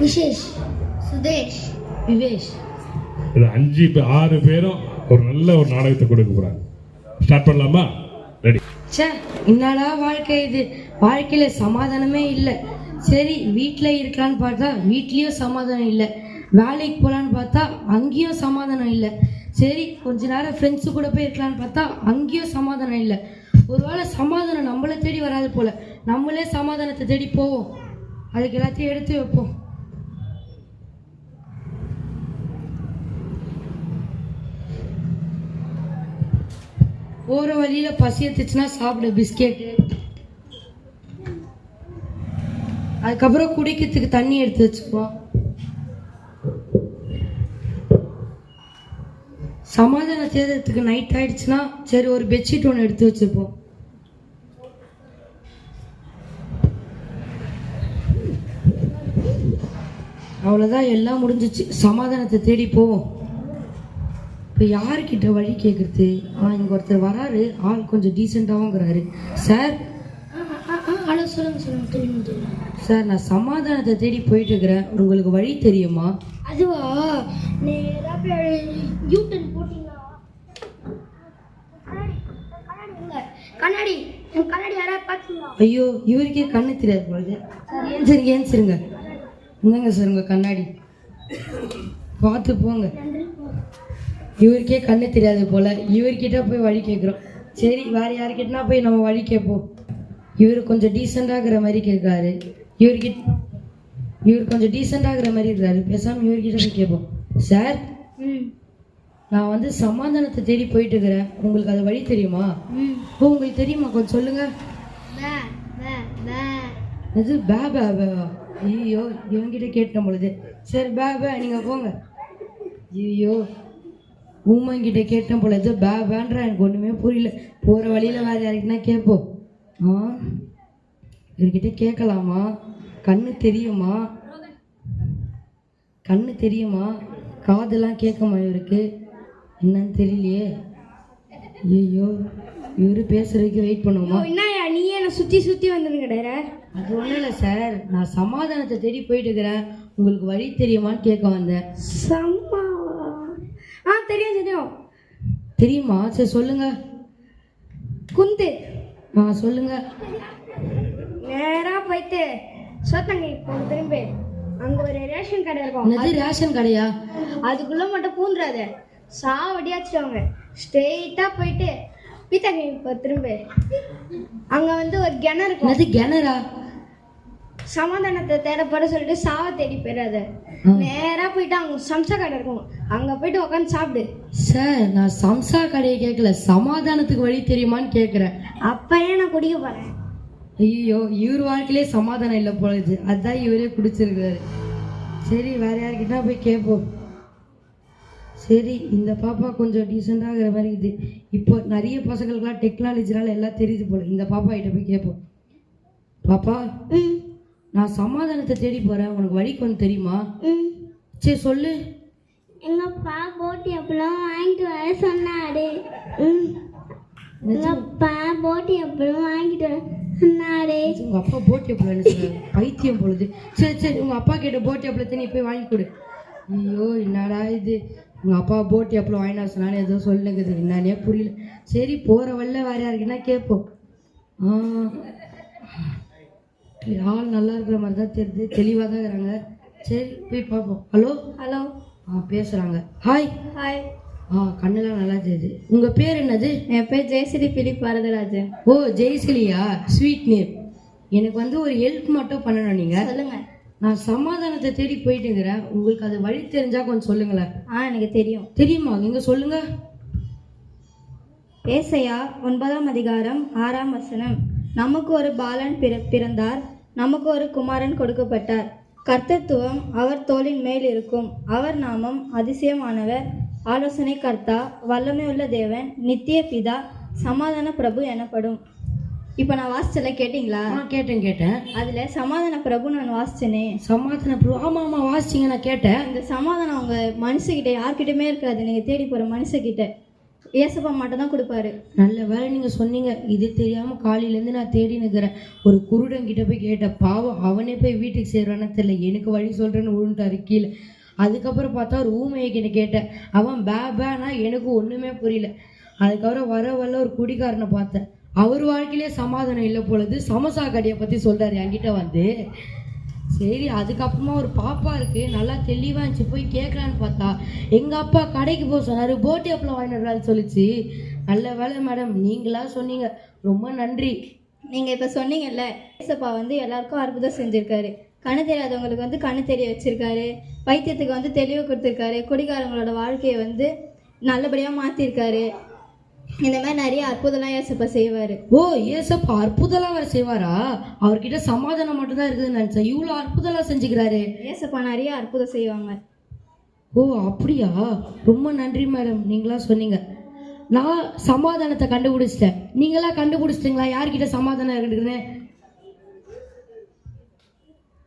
விசேஷ் சுதேஷ். விவேஷ். இது அஞ்சு ஆறு பேரும் ஒரு நல்ல ஒரு நாடகத்தை கொடுக்க போறாங்க. ஸ்டார்ட் பண்ணலாமா? ரெடி ச்சே என்னடா வாழ்க்கை இது? வாழ்க்கையில சமாதானமே இல்லை. சரி வீட்டில் இருக்கலான்னு பார்த்தா வீட்லேயும் சமாதானம் இல்லை. வேலைக்கு போகலான்னு பார்த்தா அங்கேயும் சமாதானம் இல்லை. சரி கொஞ்ச நேரம் ஃப்ரெண்ட்ஸு கூட போய் இருக்கலான்னு பார்த்தா அங்கேயும் சமாதானம் இல்லை. ஒருவேளை சமாதானம் நம்மளை தேடி வராது போல. நம்மளே சமாதானத்தை தேடி போவோம். அதுக்கு எல்லாத்தையும் எடுத்து வைப்போம். போகிற வழியில் பசி எடுத்துச்சுன்னா சாப்பிடு பிஸ்கெட்டு அதுக்கப்புறம் குடிக்கிறதுக்கு தண்ணி எடுத்து வச்சுப்போம் சமாதான செய்கிறதுக்கு நைட் ஆயிடுச்சுன்னா சரி ஒரு பெட்ஷீட் ஒன்று எடுத்து வச்சுப்போம். அவ்வளோதான் எல்லாம் முடிஞ்சிச்சு. சமாதானத்தை தேடி போவோம். இப்போ யாருக்கிட்ட வழி கேட்குறது ஆ இங்கே ஒருத்தர் வராரு. ஆள் கொஞ்சம் டீசெண்டாகவுங்கிறாரு சார்? ஹலோ சொல்லுங்க சொல்லுங்க தெரியும் தெரியும்? சார் நான் சமாதானத்தை தேடி போயிட்டு இருக்கிறேன் உங்களுக்கு வழி தெரியுமா? அதுவா? யூட்டன் போட்டீங்களா? கண்ணாடி கண்ணாடி யாராவது பார்த்தீங்களா ஐயோ இவருக்கே கண்ணு தெரியாது போகுது சார் ஏன்சருங்க ஏன்சருங்க இந்தாங்க சார் உங்கள் கண்ணாடி. பார்த்து போங்க. இவருக்கே கண்ணு தெரியாது போல இவர்கிட்ட போய் வழி கேட்குறோம் சரி வேற யார்கிட்டனா போய் நம்ம வழி கேட்போம். இவர் கொஞ்சம் டீசெண்டாகிற மாதிரி கேட்குறாரு. இவர்கிட்ட இவர் கொஞ்சம் டீசெண்டாகிற மாதிரி இருக்கிறாரு. பேசாமல் இவர்கிட்ட போய் கேட்போம். சார் நான் வந்து சமாதானத்தை தேடி போயிட்டு இருக்கிறேன். உங்களுக்கு அது வழி தெரியுமா? ஓ உங்களுக்கு தெரியுமா? கொஞ்சம் சொல்லுங்க. பே பே பே அது பே பே பே ஐயோ இவங்கிட்ட கேட்டேன் பொழுது. சரி பே பே நீங்கள் போங்க. ஐயோ ஊமங்கிட்ட கேட்டேன் பொழுது பே பேன்ற எனக்கு ஒன்றுமே புரியல. போகிற வழியில் வேறு யாருக்குன்னா கேட்போம் ஆ? இவர்கிட்ட கேட்கலாமா? கண்ணு தெரியுமா? கண்ணு தெரியுமா? காதெல்லாம் கேட்குமா இவருக்கு? என்னன்னு தெரியலையே. ஐயோ இவரு பேசுறதுக்கு வெயிட் பண்ணுவோமா? என்னயா நீ என்ன சுத்தி சுத்தி வந்துருங்கடா அது ஒன்றும் இல்லை சார் நான் சமாதானத்தை தேடி போயிட்டு இருக்கிறேன். உங்களுக்கு வழி தெரியுமான்னு கேட்க வந்தேன். சம்மா. ஆ தெரியும் தெரியும். தெரியுமா? சரி சொல்லுங்க. குந்து. ஆ சொல்லுங்க. நேரா போயிட்டு சோத்தங்கை போன திரும்பி. அங்க ஒரு ரேஷன் கடை இருக்கும். என்னது ரேஷன் கடையா? அதுக்குள்ள மட்டும் பூந்துடாத சாவடியாச்சுவாங்க ஸ்ட்ரெயிட்டா போயிட்டு பீத்தங்கை இப்போ திரும்பி. அங்க வந்து ஒரு கிணறு இருக்கும். என்னது கிணறா? சமாதானத்தை தேடப்பட சொல்லிட்டு சாவ தேடி போயிடாத. நேரா போயிட்டு அங்க சம்சா கடை இருக்கும் அங்க போயிட்டு உட்காந்து சாப்பிடு. சார் நான் சம்சா கடையை கேட்கல சமாதானத்துக்கு வழி தெரியுமான்னு கேட்குறேன் அப்பயே நான் குடிக்க போறேன்? ஐயோ இவர் வாழ்க்கையிலே சமாதானம் இல்லை பொழுது அதான் இவரே குடிச்சிருக்காரு சரி வேற யார்கிட்ட போய் கேட்போம் சரி இந்த பாப்பா கொஞ்சம் டீசெண்டாகிற மாதிரி இது. இப்போ நிறைய பசங்களுக்குலாம் டெக்னாலஜினால எல்லாம் தெரியுது போல. இந்த பாப்பா கிட்ட போய் கேட்போம் பாப்பா நான் சமாதானத்தை தேடி போறேன். உனக்கு வழி கொஞ்சம் தெரியுமா? ம். சரி சொல்லு. எங்கப்பா போட்டி அப்பெல்லாம் வாங்கிட்டு வர சொன்னாரு. ம். எங்கப்பா போட்டி அப்பெல்லாம் வாங்கிட்டு வர சொன்னாரு. உங்க அப்பா போட்டி அப்பளம் என்ன சொல்றாரு? பைத்தியம் பொழுது. சரி சரி உங்க அப்பா கிட்ட போட்டி அப்பளத்தை நீ போய் வாங்கி கொடு. ஐயோ என்னடா இது? உங்க அப்பா போட்டி அப்பளம் வாங்கினா சொன்னாலும் ஏதோ சொல்லுங்குது என்னன்னே புரியல. சரி போற வழில வேற யாருக்குன்னா கேட்போம். ஆ. ஆள் நல்லா இருக்கிற மாதிரி தான் தெரியுது. தெளிவாக தான் இருக்கிறாங்க. சரி போய் பார்ப்போம். ஹலோ? ஹலோ. ஆ பேசுறாங்க. ஹாய். ஹாய். ஆ கண்ணெல்லாம் நல்லா தெரியுது. உங்க பேர் என்னது? என் பேர் ஜெயஸ்ரீ பிலிப் வரதராஜன் ஓ ஜெயஸ்ரீயா? ஸ்வீட் நேம் எனக்கு வந்து ஒரு ஹெல்ப் மட்டும் பண்ணணும் நீங்க. சொல்லுங்க. நான் சமாதானத்தை தேடி போயிட்டுங்கிறேன். உங்களுக்கு அது வழி தெரிஞ்சா கொஞ்சம் சொல்லுங்களேன். ஆ எனக்கு தெரியும். தெரியுமா? எங்க சொல்லுங்க. ஏசையா ஒன்பதாம் அதிகாரம் ஆறாம் வசனம். நமக்கு ஒரு பாலன் பிற பிறந்தார். நமக்கு ஒரு குமாரன் கொடுக்கப்பட்டார். கர்த்தத்துவம் அவர் தோளின் மேல் இருக்கும். அவர் நாமம் அதிசயமானவர். ஆலோசனை கர்த்தா வல்லமையுள்ள தேவன் நித்திய பிதா சமாதான பிரபு எனப்படும். இப்போ நான் வாசிச்சல கேட்டிங்களா? கேட்டேன் கேட்டேன். அதில் சமாதான பிரபு நான் வாசிச்சேனே. சமாதான ப்ரோ ஆமா ஆமா வாசிச்சிங்க நான் கேட்டேன். அந்த சமாதானம் அவங்க மனுஷகிட்ட யார்கிட்டயுமே இருக்காது. நீங்கள் தேடி போகிற மனுஷகிட்ட. ஏசப்பா மட்டும் தான் கொடுப்பாரு. நல்ல வேலை நீங்கள் சொன்னீங்க. இது தெரியாமல் காலையிலேருந்து நான் தேடி நிற்கிறேன். ஒரு குருடன் கிட்ட போய் கேட்டேன் பாவம் அவனே போய் வீட்டுக்கு சேருவானே தெரியல. எனக்கு வழி சொல்கிறேன்னு விழுந்துட்டாரு கீழே. அதுக்கப்புறம் பார்த்தா ஒரு ஊமையை கேட்டேன். அவன் பே பேனா எனக்கு ஒன்றுமே புரியல. அதுக்கப்புறம் வர வரல ஒரு குடிகாரனை பார்த்தேன். அவர் வாழ்க்கையிலே சமாதானம் இல்லை பொழுது சமோசா கடையை பற்றி சொல்கிறார் என்கிட்ட வந்து சரி அதுக்கப்புறமா ஒரு பாப்பா இருக்கு. நல்லா தெளிவாக இருந்துச்சு. போய் கேட்கலான்னு பார்த்தா எங்க அப்பா கடைக்கு போக சொன்னாரு. போட்டி அப்பளம் வாங்கினாரு சொல்லிச்சு. நல்ல வேலை மேடம் நீங்களா சொன்னீங்க. ரொம்ப நன்றி. நீங்கள் இப்போ சொன்னீங்கல்ல ஏசப்பா வந்து எல்லாருக்கும் அற்புதம் செஞ்சுருக்காரு. கண்ணு தெரியாதவங்களுக்கு வந்து கண்ணு தெரிய வச்சிருக்காரு. வைத்தியத்துக்கு வந்து தெளிவு கொடுத்துருக்காரு. குடிகாரங்களோட வாழ்க்கையை வந்து நல்லபடியாக மாற்றிருக்காரு இந்த மாதிரி நிறைய அற்புதம்லாம் ஏசப்பா செய்வார். ஓ ஏசப்பா அற்புதம்லாம் வேற செய்வாரா? அவர்கிட்ட சமாதானம் மட்டும்தான் இருக்குதுன்னு நினைச்சேன். இவ்வளோ அற்புதம்லாம் செஞ்சுக்கிறாரு. ஏசப்பா நிறைய அற்புதம் செய்வாங்க. ஓ அப்படியா? ரொம்ப நன்றி மேடம். நீங்களா சொன்னீங்க. நான் சமாதானத்தை கண்டுபிடிச்சிட்டேன். நீங்களா கண்டுபிடிச்சிட்டீங்களா? யார்கிட்ட சமாதானம் இருக்குன்னு?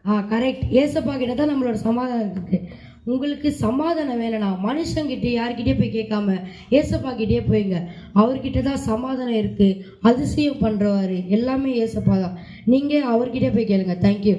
ஆ கரெக்ட் ஏசப்பா கிட்ட தான் நம்மளோட சமாதானம் இருக்கு உங்களுக்கு சமாதானம் வேணும்னா மனுஷங்கிட்ட யார்கிட்டயே போய் கேட்காம ஏசப்பா கிட்டே போய்ங்க. அவர்கிட்ட தான் சமாதானம் இருக்குது அதிசயம் பண்ணுறவாரு எல்லாமே ஏசப்பா தான். நீங்கள் அவர்கிட்டே போய் கேளுங்க. தேங்க்யூ